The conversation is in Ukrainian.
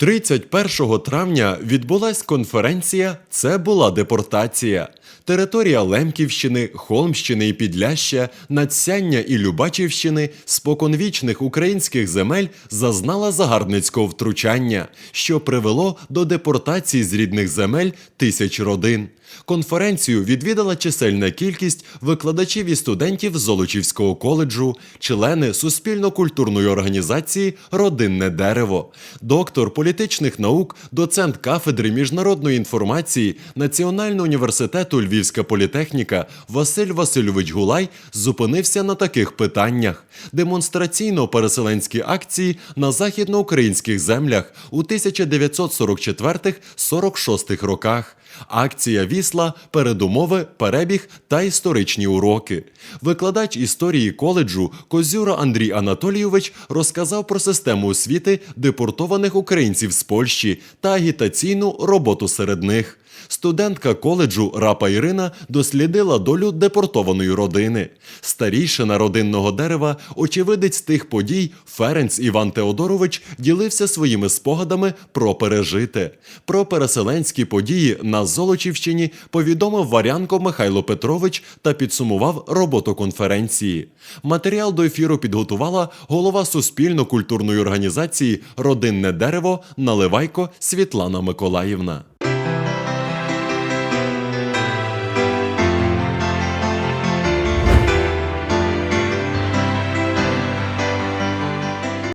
31 травня відбулась конференція Це була депортація. Територія Лемківщини, Холмщини і Підляща, Надсяння і Любачівщини споконвічних українських земель зазнала загарбницького втручання, що привело до депортації з рідних земель тисяч родин. Конференцію відвідала чисельна кількість викладачів і студентів Золочівського коледжу, члени суспільно-культурної організації Родинне дерево, доктор політичних наук, доцент кафедри міжнародної інформації Національного університету Львівська політехніка Василь Васильович Гулай зупинився на таких питаннях: демонстраційно-переселенські акції на західноукраїнських землях у 1944-46 роках. Акція вісла, передумови, перебіг та історичні уроки. Викладач історії коледжу Козюра Андрій Анатолійович розказав про систему освіти депортованих українців з Польщі та агітаційну роботу серед них. Студентка коледжу Рапа Ірина дослідила долю депортованої родини. Старійшина родинного дерева, очевидець тих подій, Ференц Іван Теодорович ділився своїми спогадами про пережите. Про переселенські події на Золочівщині повідомив Варянко Михайло Петрович та підсумував роботу конференції. Матеріал до ефіру підготувала голова суспільно-культурної організації Родинне дерево Наливайко Світлана Миколаївна.